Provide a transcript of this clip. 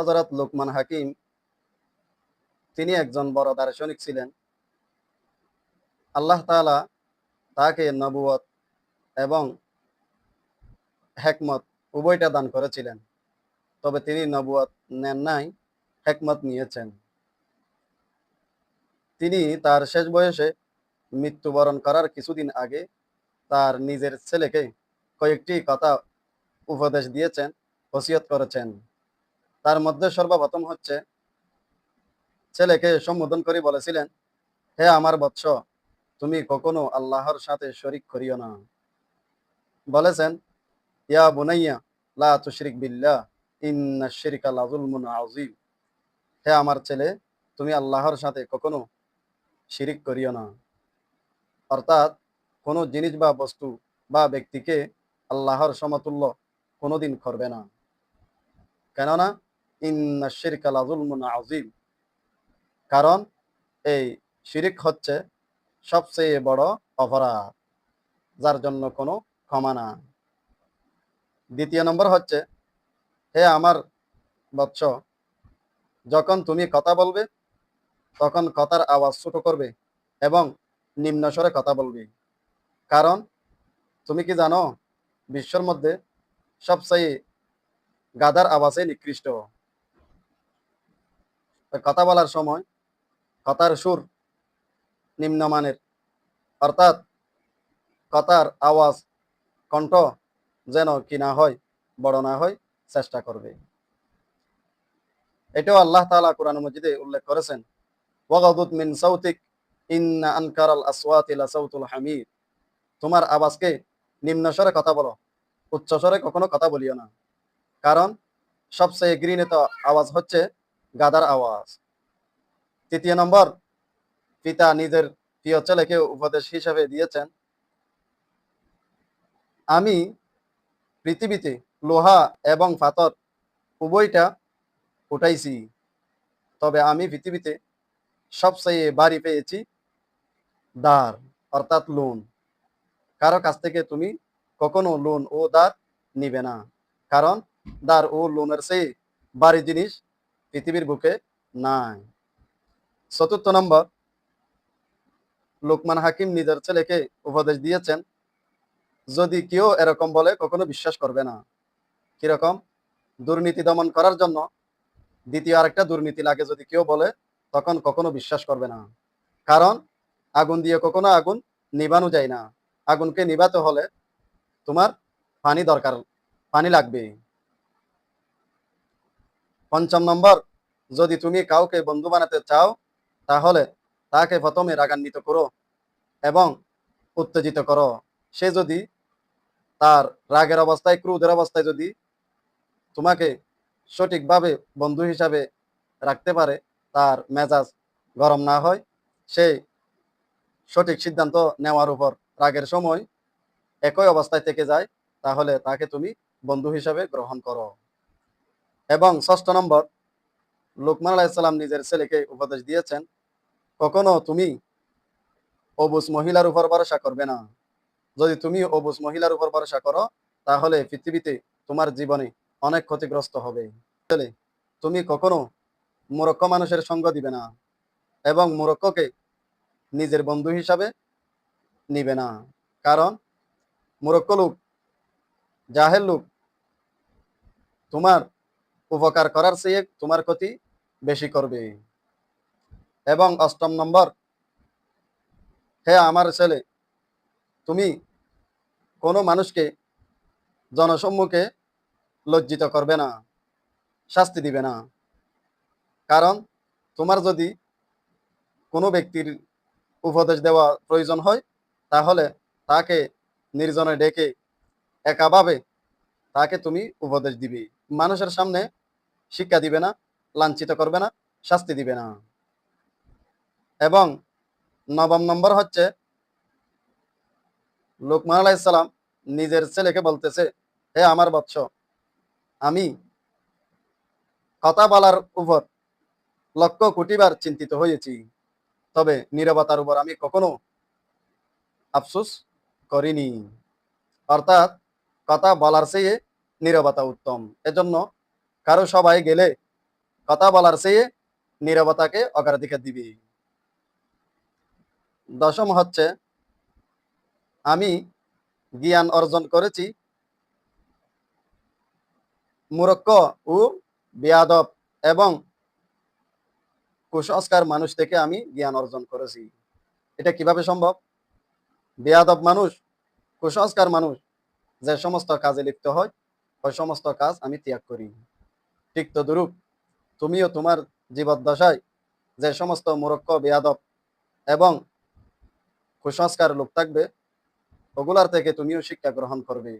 হজরত লোকমান হাকিম, তিনি একজন বড় দার্শনিক ছিলেন। আল্লাহ তালা তাকে নবুয়ত এবং হেকমত উভয়টা দান করেছিলেন, তবে তিনি নবুয়ত নেন নাই, হেকমত নিয়েছেন। তিনি তার শেষ বয়সে মৃত্যুবরণ করার কিছুদিন আগে তার নিজের ছেলেকে কয়েকটি কথা উপদেশ দিয়েছেন, ওসিয়ত করেছেন। তার মধ্যে সর্বপ্রথম হচ্ছে ছেলেকে সম্বোধন করে বলেছিলেন, হে আমার বৎস, তুমি কখনো আল্লাহর সাথে শরিক করিও না। বলেছেন, ইয়া বুনাইয়া, লা তুশরিক বিল্লাহ, ইন্না শিরকা লাযুলমুন আযীম। হে আমার ছেলে, তুমি আল্লাহর সাথে কখনো শিরিক করিও না। অর্থাৎ কোনো জিনিস বা বস্তু বা ব্যক্তিকে আল্লাহর সমতুল্য কোনোদিন করবে না। কেননা কারণ এই শিরিক হচ্ছে সবচেয়ে বড় অপরাধ, যার জন্য কোনো ক্ষমা না দ্বিতীয় নম্বর হচ্ছে, হে আমার বৎস, যখন তুমি কথা বলবে, তখন কথার আওয়াজ ছোট করবে এবং নিম্ন স্বরে কথা বলবে। কারণ তুমি কি জানো, বিশ্বর মধ্যে সবচেয়ে গাদার আওয়াজে নিকৃষ্ট। কথা বলার সময়, কথার সুর নিম্নমানের, অর্থাৎ কথার আওয়াজ, কণ্ঠ যেন কি না হয়, বড় না হয়, চেষ্টা করবে। এটাও আল্লাহ তালা কোরআন মজিদে উল্লেখ করেছেন ওয়াগাদুত মিন সাউতিক, ইন্না আনকারাল আসওয়াতি লাসাউতুল হামিদ। তোমার আওয়াজকে নিম্ন স্বরে কথা বলো, উচ্চ স্বরে কখনো কথা বলিও না। কারণ সবচেয়ে গৃহীত আওয়াজ হচ্ছে গাদার আওয়াজ। তৃতীয় নম্বর, পিতা নিজের প্রিয় ছেলেকে উপদেশ হিসাবে দিয়েছেন। আমি পৃথিবীতে লোহা এবং পাথর উভয়টা উঠাইছি, তবে আমি পৃথিবীতে সবচেয়ে বাড়ি পেয়েছি দার অর্থাৎ লোন। কারও কাছ থেকে তুমি কখনো লোন ও দার নিবে না, কারণ দার ও লোনের সেই বাড়ি জিনিস পৃথিবীর বুকে নাই। চতুর্থ নম্বর, লোকমান হাকিম নিজের ছেলেকে উপদেশ দিয়েছেন, যদি কেউ এরকম বলে, কখনো বিশ্বাস করবে না। কীরকম? দুর্নীতি দমন করার জন্য দ্বিতীয় আরেকটা দুর্নীতি লাগে, যদি কেউ বলে, তখন কখনো বিশ্বাস করবে না। কারণ, আগুন দিয়ে কখনো আগুন নিবানো যায় না। আগুনকে নিবাতে হলে তোমার পানি দরকার, পানি লাগবে পঞ্চম নম্বর, যদি তুমি কাউকে বন্ধু বানাতে চাও, তাহলে তাকে প্রথমে রাগান্বিত করো এবং উত্তেজিত করো। সে যদি তার রাগের অবস্থায়, ক্রোধের অবস্থায় যদি তোমাকে সঠিকভাবে বন্ধু হিসাবে রাখতে পারে, তার মেজাজ গরম না হয়, সে সঠিক সিদ্ধান্ত নেওয়ার উপর রাগের সময় একই অবস্থায় থেকে যায়, তাহলে তাকে তুমি বন্ধু হিসাবে গ্রহণ করো। এবং ষষ্ঠ নম্বর, লোকমান আলাইসাল্লাম নিজের ছেলেকে উপদেশ দিয়েছেন, কখনো তুমি অবুজ মহিলার উপর ভরসা করবে না। যদি তুমি অবুজ মহিলার উপর ভরসা করো, তাহলে পৃথিবীতে তোমার জীবনে অনেক ক্ষতিগ্রস্ত হবে। তুমি কখনো মূর্খ মানুষের সঙ্গ দিবে না এবং মূর্খকে নিজের বন্ধু হিসাবে নিবে না। কারণ মূর্খ লোক জাহের লোক, তোমার উপকার করার চেয়ে তোমার ক্ষতি বেশি করবে। এবং অষ্টম নম্বর, হে আমার ছেলে, তুমি কোনো মানুষকে জনসম্মুখে লজ্জিত করবে না, শাস্তি দিবে না। কারণ তোমার যদি কোনো ব্যক্তির উপদেশ দেওয়া প্রয়োজন হয়, তাহলে তাকে নির্জনে ডেকে একাভাবে তাকে তুমি উপদেশ দিবে। মানুষের সামনে শিক্ষা দিবে না, লাঞ্ছিত করবে না, শাস্তি দিবে না। এবং নবম নম্বর হচ্ছে, লোকমান আলাইসালাম নিজের ছেলেকে বলতেছে, হে আমার বৎস, আমি কথা বলার উপর লক্ষ কোটিবার চিন্তিত হয়েছি, তবে নিরবতার উপর আমি কখনো আফসোস করিনি। অর্থাৎ কথা বলার চেয়ে নিরবতা উত্তম। এজন্য কারও সবাই গেলে কথা বলার চেয়ে নিরবতাকে অগ্রাধিকার দিবে। দশম হচ্ছে, আমি জ্ঞান অর্জন করেছি। মূর্খ ও বেয়াদব এবং কুসংস্কার মানুষ থেকে আমি জ্ঞান অর্জন করেছি। এটা কীভাবে সম্ভব? বেয়াদব মানুষ, কুসংস্কার মানুষ যে সমস্ত কাজে লিপ্ত হয়, ওই সমস্ত কাজ আমি ত্যাগ করি। ঠিক তদরূপ দুরূপ। তুমিও তোমার জীবদ্দশায় যে সমস্ত মুরক্ষ বেয়াদব এবং কুসংস্কার লোক থাকবে, ওগুলার থেকে তুমিও শিক্ষা গ্রহণ করবে।